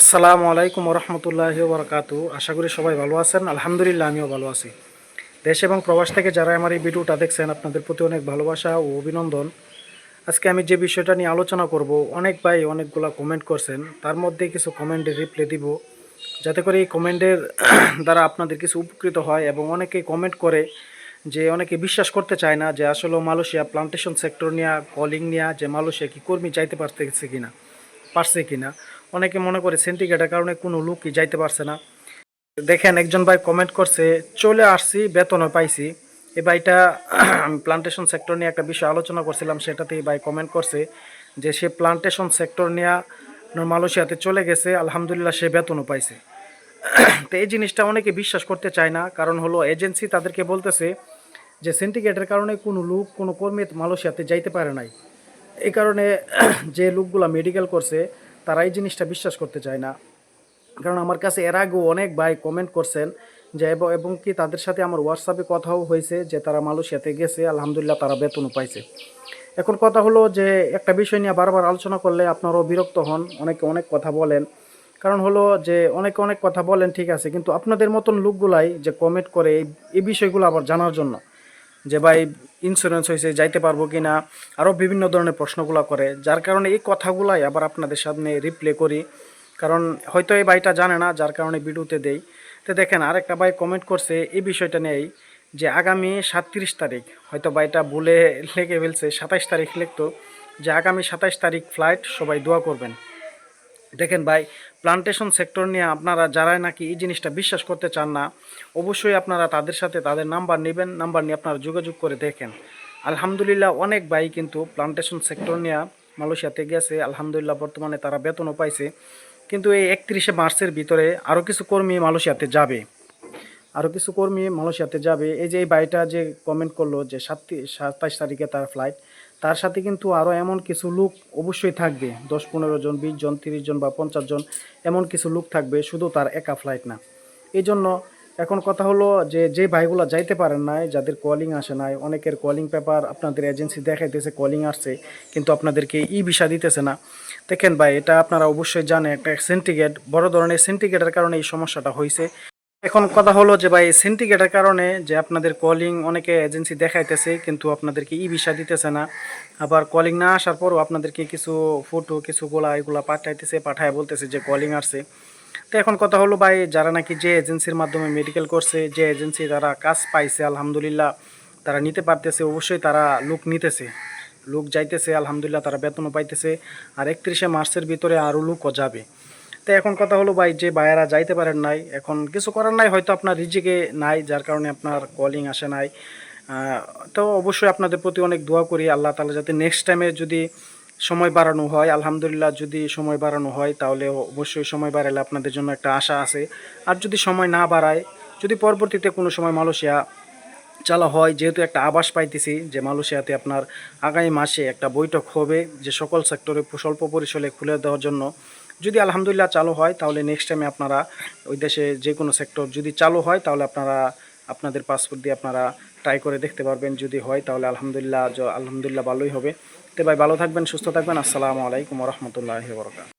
আসসালামু আলাইকুম রহমতুল্লাহ বরকাতু আশা করি সবাই ভালো আছেন। আলহামদুলিল্লাহ, আমিও ভালো আছি। দেশ এবং প্রবাস থেকে যারা আমার এই ভিডিওটা দেখছেন, আপনাদের প্রতি অনেক ভালোবাসা ও অভিনন্দন। আজকে আমি যে বিষয়টা নিয়ে আলোচনা করব, অনেক ভাই অনেকগুলা কমেন্ট করছেন। তার মধ্যে কিছু কমেন্টের রিপ্লাই দিব। যাতে করে এই কমেন্টের দ্বারা আপনাদের কিছু উপকৃত হয় এবং অনেকে কমেন্ট করে যে অনেকে বিশ্বাস করতে চায় না যে আসলে মালয়েশিয়া প্লান্টেশন সেক্টর নিয়ে কলিং নিয়ে যে মালয়েশিয়া কি কর্মী চাইতে পারতেছে কিনা। পারছে কি না অনেকে মনে করে সেন্টিগ্রেটের কারণে কোনো লোকই যাইতে পারছে না। দেখেন, একজন ভাই কমেন্ট করছে, চলে আসছি, বেতনও পাইছি। এই ভাইটা আমি প্লান্টেশন সেক্টর নিয়ে একটা বিষয় আলোচনা করছিলাম, সেটাতেই ভাই কমেন্ট করছে যে সে প্লান্টেশন সেক্টর নিয়ে মালয়েশিয়াতে চলে গেছে, আলহামদুলিল্লাহ সে বেতনও পাইছে। তো এই জিনিসটা অনেকে বিশ্বাস করতে চায় না, কারণ হলো এজেন্সি তাদেরকে বলতেছে যে সিন্ডিকেটের কারণে কোনো লোক, কোনো কর্মী মালয়েশিয়াতে যাইতে পারে নাই। এই কারণে যে লোকগুলা মেডিকেল করছে, তারা এই জিনিসটা বিশ্বাস করতে চায় না। কারণ আমার কাছে এর আগেও অনেক ভাই কমেন্ট করছেন যে, এবং কি তাদের সাথে আমার হোয়াটসঅ্যাপে কথাও হয়েছে যে, তারা মালয়েশিয়াতে গেছে, আলহামদুলিল্লাহ তারা বেতনও পাইছে। এখন কথা হলো যে, একটা বিষয় নিয়ে বারবার আলোচনা করলে আপনারাও বিরক্ত হন, অনেকে অনেক কথা বলেন। কারণ হলো যে, অনেকে অনেক কথা বলেন, ঠিক আছে, কিন্তু আপনাদের মতন লোকগুলাই যে কমেন্ট করে, এই বিষয়গুলো আবার জানার জন্য যে ভাই ইন্স্যুরেন্স হয়েছে, যাইতে পারব কি না আরও বিভিন্ন ধরনের প্রশ্নগুলো করে। যার কারণে এই কথাগুলাই আবার আপনাদের সামনে রিপ্লে করি। কারণ হয়তো এই ভাইটা জানে না, যার কারণে ভিডিওতে দেই। তো দেখেন, আরেকটা ভাই কমেন্ট করছে এই বিষয়টা নিয়েই যে আগামী সাতত্রিশ তারিখ, হয়তো ভাইটা ভুলে লেগে ফেলছে, সাতাইশ তারিখ লিখতো, যে আগামী সাতাইশ তারিখ ফ্লাইট সবাই দোয়া করবেন। দেখেন ভাই প্লান্টেশন সেক্টর নিয়ে আপনারা যারাই নাকি এই জিনিসটা বিশ্বাস করতে চান না, অবশ্যই আপনারা তাদের সাথে তাদের নাম্বার নেবেন নাম্বার নিয়ে আপনারা যোগাযোগ করে দেখেন। আলহামদুলিল্লাহ অনেক ভাই কিন্তু প্লান্টেশন সেক্টর নিয়ে মালয়েশিয়াতে গেছে, আলহামদুলিল্লাহ বর্তমানে তারা বেতনও পাইছে। কিন্তু এই একত্রিশে মার্চের ভিতরে আরও কিছু কর্মী মালয়েশিয়াতে যাবে। আরও কিছু কর্মী মালয়েশিয়াতে যাবে। এই যে এই ভাইটা যে কমেন্ট করল যে সাত সাতাইশ তারিখে তার ফ্লাইট তার সাথে কিন্তু আরও এমন কিছু লোক অবশ্যই থাকবে। দশ, পনেরো জন, বিশ জন, তিরিশ জন বা পঞ্চাশ জন এমন কিছু লোক থাকবে, শুধু তার একা ফ্লাইট না। এই জন্য এখন কথা হলো যে যে ভাইগুলো যাইতে পারেন নাই, যাদের কলিং আসে নাই, অনেকের কলিং পেপার আপনাদের এজেন্সি দেখাইতেছে কলিং আসছে, কিন্তু আপনাদেরকে ই ভিসা দিতেছে না। দেখেন ভাই, এটা আপনারা অবশ্যই জানেন, একটা সিন্ডিকেট বড় ধরনের সিন্ডিকেটের কারণে এই সমস্যাটা হয়েছে এখন কথা হলো যে ভাই সিন্ডিকেটের কারণে যে আপনাদের কলিং অনেকে এজেন্সি দেখাইতেছে, কিন্তু আপনাদেরকে ই ভিসা দিতেছে না। আবার কলিং না আসার পরও আপনাদেরকে কিছু ফটো কিছু গোলা এগুলা পাঠাইতেছে, পাঠায় বলতেছে যে কলিং আসছে। তো এখন কথা হলো ভাই, যারা নাকি যে এজেন্সির মাধ্যমে মেডিকেল করছে, যে এজেন্সি তারা কাজ পাইছে, আলহামদুলিল্লাহ, তারা নিতে পারতেছে, অবশ্যই তারা লোক নিতেছে। লোক যাইতেছে, আলহামদুলিল্লাহ, তারা বেতনও পাইতেছে। আর একত্রিশে মার্চের ভিতরে আরও লোকও যাবে। তো এখন কথা হলো ভাই, যে বায়েরা যাইতে পারেন নাই, এখন কিছু করার নাই, হয়তো আপনার রিজিকে নাই, যার কারণে আপনার কলিং আসে নাই। তো অবশ্যই আপনাদের প্রতি অনেক দোয়া করি, আল্লাহ তালা যাতে নেক্সট টাইমে যদি সময় বাড়ানো হয়, আলহামদুলিল্লাহ যদি সময় বাড়ানো হয়, তাহলে অবশ্যই সময় বাড়ালে আপনাদের জন্য একটা আশা আছে। আর যদি সময় না বাড়ায়, যদি পরবর্তীতে কোনো সময় মালয়েশিয়া চালা হয়, যেহেতু একটা আবাস পাইতেছি, যে মালয়েশিয়াতে আপনার আগামী মাসে একটা বৈঠক হবে, যে সকল সেক্টরে স্বল্প পরিসরে খুলে দেওয়ার জন্য যদি আলহামদুলিল্লাহ চালু হয়, তাহলে নেক্সট টাইমে আপনারা ওই দেশে যে কোনো সেক্টর যদি চালু হয়, তাহলে আপনারা আপনাদের পাসপোর্ট দিয়ে আপনারা ট্রাই করে দেখতে পারবেন। যদি হয়, তাহলে আলহামদুলিল্লাহ আলহামদুলিল্লাহ ভালোই হবে। তো ভাই ভালো থাকবেন, সুস্থ থাকবেন। আসসালামু আলাইকুম রহমতুল্লাহ বরকাত